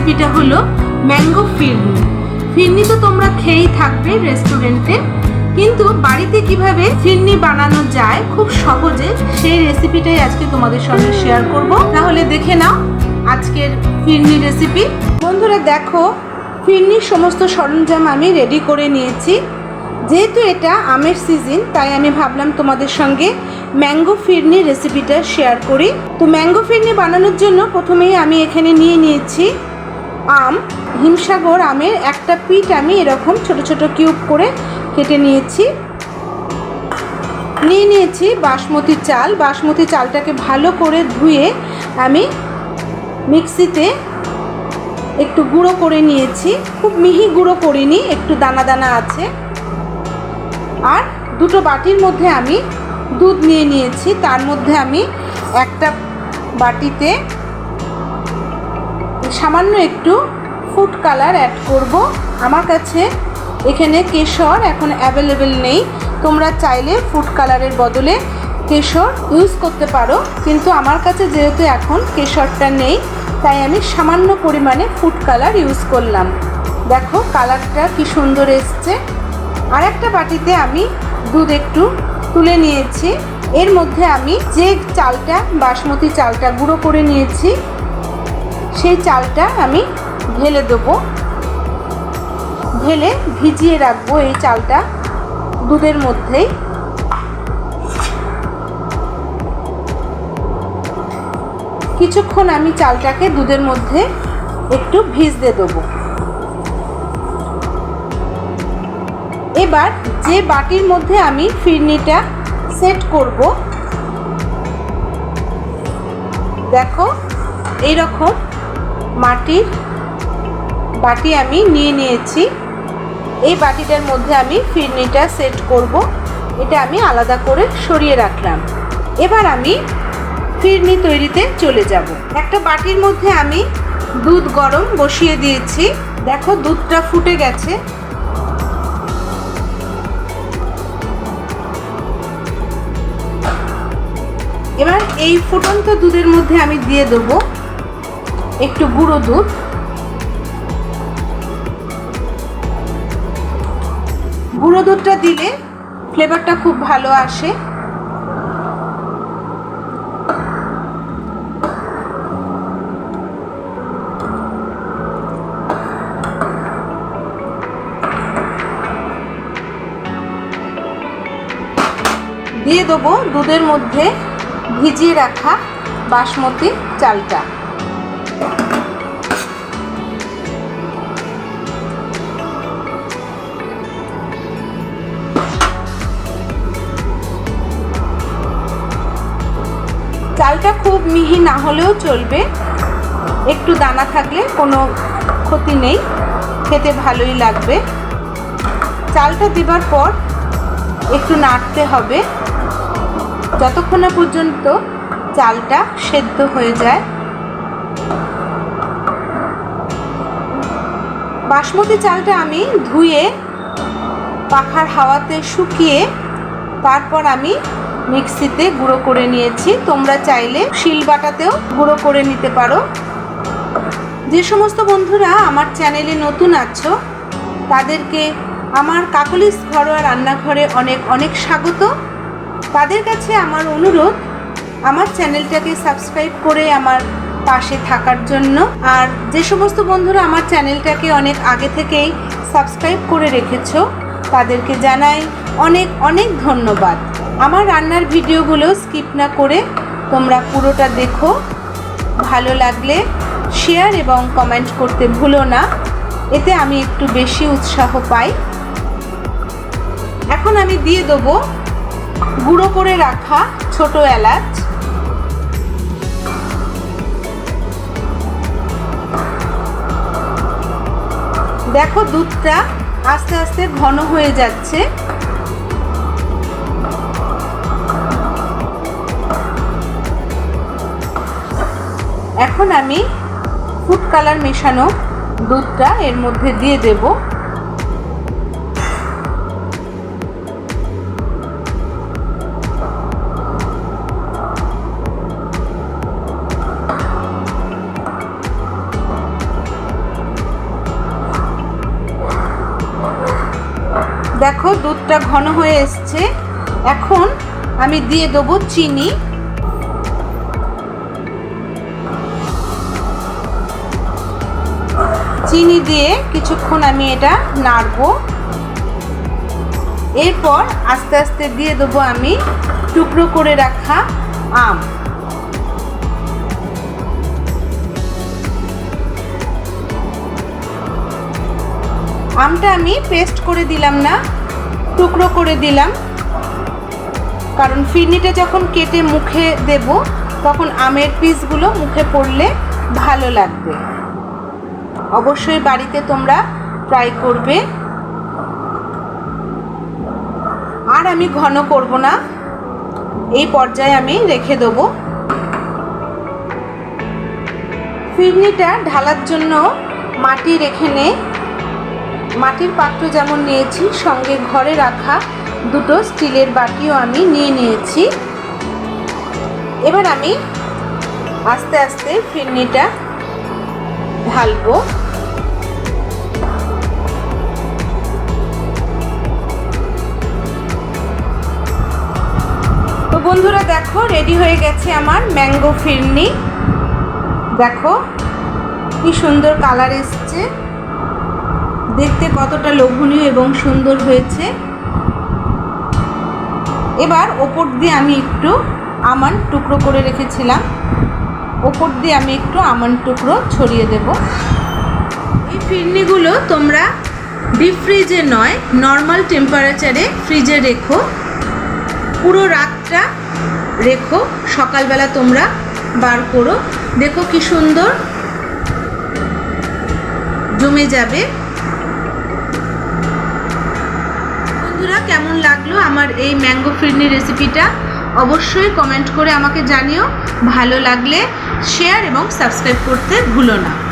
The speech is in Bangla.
রেসিপিটা হলো ম্যাঙ্গো ফিরনি। ফিরনি তো তোমরা খেয়েই থাকবে রেস্টুরেন্টে। কিন্তু বাড়িতে কীভাবে ফিরনি বানানো যায় খুব সহজে সেই রেসিপিটাই আজকে তোমাদের সঙ্গে শেয়ার করব। তাহলে দেখে নাও আজকের ফিরনি রেসিপি বন্ধুরা দেখো, ফিরনির সমস্ত সরঞ্জাম আমি রেডি করে নিয়েছি। যেহেতু এটা আমের সিজন তাই আমি ভাবলাম তোমাদের সঙ্গে ম্যাঙ্গো ফিরনি রেসিপিটা শেয়ার করি। তো ম্যাঙ্গো ফিরনি বানানোর জন্য প্রথমেই আমি এখানে নিয়ে নিয়েছি আম, হিমসাগর আমের একটা পিঠ আমি এরকম ছোট ছোট কিউব করে কেটে নিয়েছি। নিয়ে নিয়েছি বাসমতি চাল। বাসমতি চালটাকে ভালো করে ধুয়ে আমি মিক্সিতে একটু গুঁড়ো করে নিয়েছি। খুব মিহি গুঁড়ো করিনি, একটু দানা দানা আছে। আর দুটো বাটির মধ্যে আমি দুধ নিয়ে নিয়েছি। তার মধ্যে আমি একটা বাটিতে সামান্য একটু ফুড কালার অ্যাড করব। আমার কাছে এখানে কেশর এখন অ্যাভেলেবেল নেই। তোমরা চাইলে ফুড কালারের বদলে কেশর ইউজ করতে পারো। কিন্তু আমার কাছে যেহেতু এখন কেশরটা নেই, তাই আমি সামান্য পরিমাণে ফুড কালার ইউজ করলাম। দেখো কালারটা কি সুন্দর এসছে। আর একটা বাটিতে আমি দুধ একটু তুলে নিয়েছি। এর মধ্যে আমি যে চালটা, বাসমতি চালটা গুঁড়ো করে নিয়েছি সেই চালটা আমি ঢেলে দেবো। ঢেলে ভিজিয়ে রাখব এই চালটা দুধের মধ্যেই। কিছুক্ষণ আমি চালটাকে দুধের মধ্যে একটু ভিজতে দেবো। এবার যে বাটির মধ্যে আমি ফিরনিটা সেট করব, দেখো, এইরকম মাটির বাটি আমি নিয়ে নিয়েছি। এই বাটিটার মধ্যে আমি ফিরনিটা সেট করব। এটা আমি আলাদা করে সরিয়ে রাখলাম। এবার আমি ফিরনি তৈরিতে চলে যাব। একটা বাটির মধ্যে আমি দুধ গরম বসিয়ে দিয়েছি। দেখো দুধটা ফুটে গেছে। এবার এই ফুটন্ত দুধের মধ্যে আমি দিয়ে দেবো একটু গুঁড়ো দুধ। গুঁড়ো দুধটা দিলে ফ্লেভারটা খুব ভালো আসে। দিয়ে দেবো দুধের মধ্যে ভিজিয়ে রাখা বাসমতি চালটা। মিহি না হলেও চলবে। একটু দানা থাকলে কোনো ক্ষতি নেই। খেতে ভালোই লাগবে। চালটা দেবার পর একটু নাড়তে হবে। যতক্ষণ পর্যন্ত চালটা সেদ্ধ হয়ে যায়। বাসমতি চালটা আমি ধুয়ে পাখার হাওয়াতে শুকিয়ে তারপর আমি মিক্সিতে গুঁড়ো করে নিয়েছি। তোমরা চাইলে শিল বাটাতেও গুঁড়ো করে নিতে পারো। যে সমস্ত বন্ধুরা আমার চ্যানেলে নতুন আছো, তাদেরকে আমার কাকলিস ঘরোয়া রান্নাঘরে অনেক অনেক স্বাগত। তাদের কাছে আমার অনুরোধ, আমার চ্যানেলটাকে সাবস্ক্রাইব করে আমার পাশে থাকার জন্য। আর যে সমস্ত বন্ধুরা আমার চ্যানেলটাকে অনেক আগে থেকেই সাবস্ক্রাইব করে রেখেছ, তাদেরকে জানাই অনেক অনেক ধন্যবাদ। আমার রান্নার ভিডিওগুলো স্কিপ না করে তোমরা পুরোটা দেখো। ভালো লাগলে শেয়ার এবং কমেন্ট করতে ভুলো না। এতে আমি একটু বেশি উৎসাহ পাই। এখন আমি দিয়ে দেবো গুঁড়ো করে রাখা ছোট এলাচ। দেখো দুধটা আস্তে আস্তে ঘন হয়ে যাচ্ছে। এখন আমি ফুড কালার মেশানো দুধটা এর মধ্যে দিয়ে দেব। দেখো দুধটা ঘন হয়ে এসছে। এখন আমি দিয়ে দেবো চিনি। চিনি দিয়ে কিছুক্ষণ আমি এটা নাড়বো। এরপর আস্তে আস্তে দিয়ে দেবো আমি টুকরো করে রাখা আম। আমটা আমি পেস্ট করে দিলাম না, টুকরো করে দিলাম। কারণ ফিরনিটা যখন কেটে মুখে দেব, তখন আমের পিসগুলো মুখে পড়লে ভালো লাগবে। অবশ্যই বাড়িতে তোমরা ট্রাই করবে। আর আমি ঘন করব না। এই পর্যায়ে আমি রেখে দেবো। ফিরনিটা ঢালার জন্য মাটি রেখে নে। মাটির পাত্র যেমন নিয়েছি, সঙ্গে ঘরে রাখা দুটো স্টিলের বাটিও আমি নিয়ে নিয়েছি। এবার আমি আস্তে আস্তে ফিরনিটা ঢালবো। তো বন্ধুরা দেখো রেডি হয়ে গেছে আমার ম্যাঙ্গো ফিরনি দেখো, কি সুন্দর কালার এসছে। দেখতে কতটা লোভনীয় এবং সুন্দর হয়েছে। এবার ওপর দিয়ে আমি একটু আমান টুকরো করে রেখেছিলাম। ওপর দিয়ে আমি একটু আমান টুকরো ছড়িয়ে দেব। এই ফিরনিগুলো তোমরা ডিপ ফ্রিজে নয় নর্মাল টেম্পারেচারে ফ্রিজে রেখো। পুরো রাতটা রেখো, সকালবেলা তোমরা বার করো। দেখো কি সুন্দর জমে যাবে। বন্ধুরা, কেমন লাগল আমার এই ম্যাঙ্গো ফিরনি রেসিপিটা অবশ্যই কমেন্ট করে আমাকে জানিও। ভালো লাগলে শেয়ার এবং সাবস্ক্রাইব করতে ভুলো না।